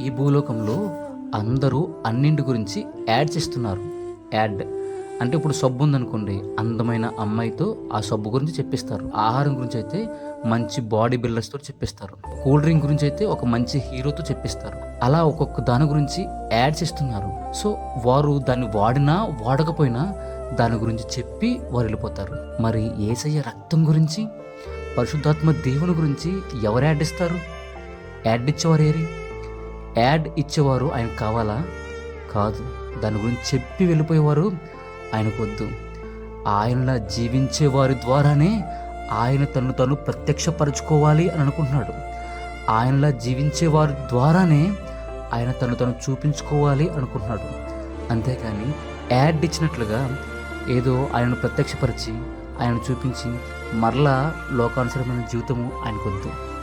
ఈ భూలోకంలో అందరూ అన్నింటి గురించి యాడ్ చేస్తున్నారు. యాడ్. అంటే ఇప్పుడు సబ్బు ఉందనుకోండి అందమైన అమ్మాయితో ఆ సబ్బు గురించి చెప్పిస్తారు. ఆహారం గురించి అయితే మంచి బాడీ బిల్డర్స్తో చెప్పిస్తారు. కూల్ డ్రింక్ గురించి అయితే ఒక మంచి హీరోతో చెప్పిస్తారు. అలా ఒక్కొక్క దాని గురించి యాడ్స్ ఇస్తున్నారు సో వారు దాన్ని వాడినా వాడకపోయినా దాని గురించి చెప్పి వారు వెళ్ళిపోతారు. మరి ఏసయ్య రక్తం గురించి పరిశుద్ధాత్మ దేవుని గురించి ఎవరు యాడ్ ఇస్తారు? యాడ్ ఇచ్చేవారు ఏరి యాడ్ ఇచ్చేవారు ఆయన కావాలా? కాదు. దాని గురించి చెప్పి వెళ్ళిపోయేవారు ఆయనకొద్దు. ఆయనలా జీవించే వారి ద్వారానే ఆయన తను తను ప్రత్యక్షపరచుకోవాలి అని అనుకుంటున్నాడు. ఆయనలా జీవించే వారి ద్వారానే ఆయన తను తను చూపించుకోవాలి అనుకుంటున్నాడు. అంతేకాని యాడ్ ఇచ్చినట్లుగా ఏదో ఆయనను ప్రత్యక్షపరిచి ఆయన చూపించి మరలా లోకానుసరమైన జీవితము ఆయనకొద్దు.